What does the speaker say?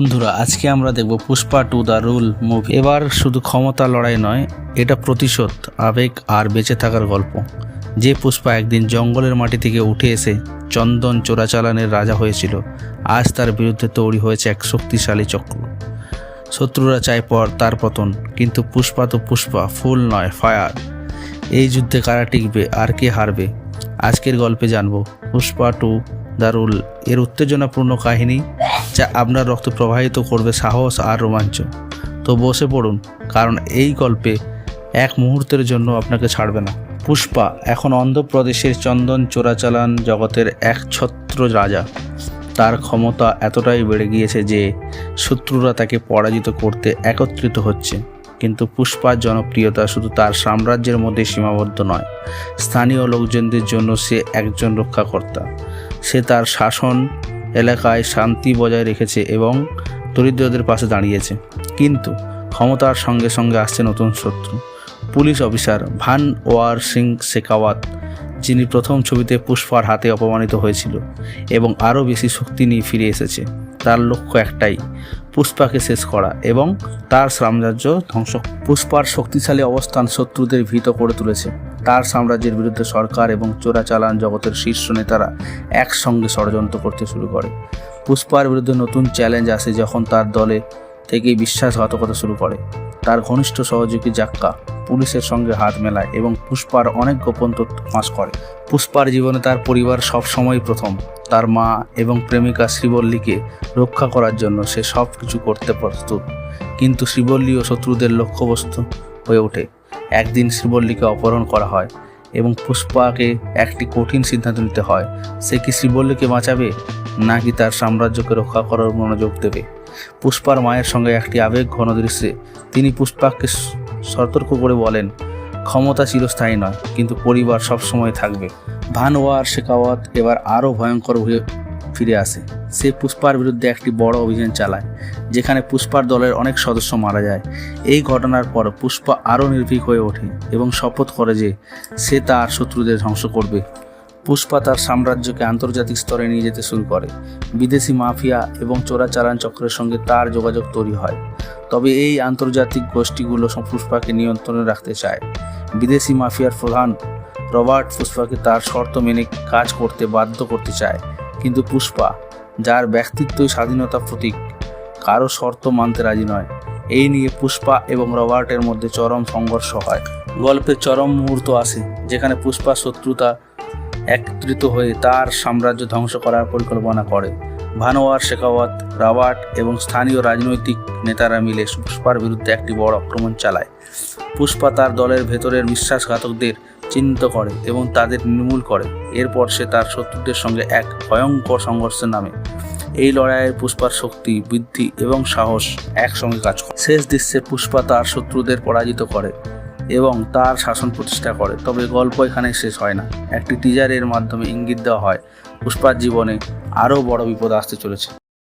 বন্ধুরা, আজকে আমরা দেখব Pushpa two the rule movie. এবার শুধু ক্ষমতা লড়াই নয়, এটা প্রতিশোধ, আবেগ আর বেঁচে থাকার গল্প। যে পুষ্পা একদিন জঙ্গলের মাটি থেকে উঠে এসে চন্দন চোরাচালানের রাজা হয়েছিল, আজ তার বিরুদ্ধে তৈরি হয়েছে এক শক্তিশালী চক্র। শত্রুরা চায় পর তার পতন, কিন্তু পুষ্পা তো পুষ্পা, ফুল নয়, ফায়ার। এই যুদ্ধে কারা টিকবে, আর কে হারবে? আজকের গল্পে জানব পুষ্পা টু দারুল এর উত্তেজনাপূর্ণ কাহিনী যা আপনার রক্ত প্রবাহিত করবে সাহস আর রোমাঞ্চ। তো বসে পড়ুন, কারণ এই গল্পে এক মুহূর্তের জন্য আপনাকে ছাড়বে না। পুষ্পা, এখন অন্ধ্রপ্রদেশের চন্দন চোরাচালান জগতের এক ছত্র রাজা। তার ক্ষমতা এতটাই বেড়ে গিয়েছে যে শত্রুরা তাকে পরাজিত করতে একত্রিত হচ্ছে। কিন্তু পুষ্পার জনপ্রিয়তা শুধু তার সাম্রাজ্যের মধ্যে সীমাবদ্ধ নয়, স্থানীয় লোকজনদের জন্য সে একজন রক্ষাকর্তা। সে তার শাসন এলাকায় শান্তি বজায় রেখেছে এবং দরিদ্রদের পাশে দাঁড়িয়েছে। কিন্তু ক্ষমতার সঙ্গে সঙ্গে আসছে নতুন শত্রু। Police officer Bhanwar Singh Shekhawat, যিনি প্রথম ছবিতে পুষ্পার হাতে অপমানিত হয়েছিল এবং আরও বেশি শক্তি নিয়ে ফিরে এসেছে, তার লক্ষ্য একটাই পুষ্পাকে শেষ করা এবং তার সাম্রাজ্য ধ্বংস, পুষ্পার শক্তিশালী অবস্থান শত্রুদের ভীত করে তুলেছে। তার সাম্রাজ্যের বিরুদ্ধে সরকার এবং চোরাচালান জগতের শীর্ষ নেতারা একসঙ্গে ষড়যন্ত্র করতে শুরু করে। পুষ্পার বিরুদ্ধে নতুন চ্যালেঞ্জ আসে যখন তার দলে থেকেই বিশ্বাসঘাতকতা শুরু করে। তার ঘনিষ্ঠ সহযোগী জাক্কা পুলিশের সঙ্গে হাত মেলায় এবং পুষ্পার অনেক গোপন তথ্য ফাঁস করে। পুষ্পার জীবনে তার পরিবার সবসময় প্রথম। তার মা এবং প্রেমিকা শ্রীবল্লীকে রক্ষা করার জন্য সে সব কিছু করতে প্রস্তুত। কিন্তু শ্রীবল্লী ও শত্রুদের লক্ষ্যবস্তু হয়ে ওঠে। একদিন শ্রীবল্লীকে অপহরণ করা হয় এবং পুষ্পাকে একটি কঠিন সিদ্ধান্ত নিতে হয়। সে কি শ্রীবল্লীকে বাঁচাবে, নাকি তার সাম্রাজ্যকে রক্ষা করার মনোযোগ দেবে? পুষ্পার মায়ের সঙ্গে একটি আবেগ ঘন দৃশ্যে তিনি পুষ্পাকে সতর্ক করে বলেন, ক্ষমতা চিরস্থায়ী নয়, কিন্তু পরিবার সবসময় থাকবে। ভানওয়ার শেখাওয়াত এবার আরও ভয়ঙ্কর হয়ে ফিরে আসে। সে পুষ্পার বিরুদ্ধে একটি বড় অভিযান চালায়, যেখানে পুষ্পার দলের অনেক সদস্য মারা যায়। এই ঘটনার পর পুষ্পা আরও নির্ভীক হয়ে ওঠে এবং শপথ করে যে সে তার শত্রুদের ধ্বংস করবে। পুষ্পা তার সাম্রাজ্যকে আন্তর্জাতিক স্তরে নিয়ে যেতে শুরু করে। বিদেশি মাফিয়া এবং চোরাচালান চক্রের সঙ্গে তার যোগাযোগ তৈরি হয়। তবে এই আন্তর্জাতিক গোষ্ঠীগুলো পুষ্পাকে নিয়ন্ত্রণে রাখতে চায়। বিদেশি মাফিয়ার প্রধান রবার্ট পুষ্পাকে তার শর্ত মেনে কাজ করতে বাধ্য করতে চায়। কিন্তু পুষ্পা, যার ব্যক্তিত্বই স্বাধীনতা প্রতীক, কারও শর্ত মানতে রাজি নয়। এই নিয়ে পুষ্পা এবং রবার্টের মধ্যে চরম সংঘর্ষ হয়। গল্পের চরম মুহূর্ত আসে, যেখানে পুষ্পা শত্রুতা একত্রিত হয়ে তার সাম্রাজ্য ধ্বংস করার পরিকল্পনা করে। ভানোয়ার, শেখাওয়াত রাবার্ট এবং স্থানীয় রাজনৈতিক নেতারা মিলে পুষ্পার বিরুদ্ধে একটি বড় আক্রমণ চালায়। পুষ্পা তার দলের ভেতরের বিশ্বাসঘাতকদের চিহ্নিত করে এবং তাদের নির্মূল করে। এরপর সে তার শত্রুদের সঙ্গে এক ভয়ঙ্কর সংঘর্ষে নামে। এই লড়াইয়ে পুষ্পার শক্তি, বৃদ্ধি এবং সাহস একসঙ্গে কাজ করে। শেষ দৃশ্যে পুষ্পা তার শত্রুদের পরাজিত করে। এবং তার শাসন প্রতিষ্ঠা করে। তবে গল্প এখানে শেষ হয় না। একটি টিজারের মাধ্যমে ইঙ্গিত দেওয়া হয়, পুষ্পার জীবনে আরও বড় বিপদ আসতে চলেছে।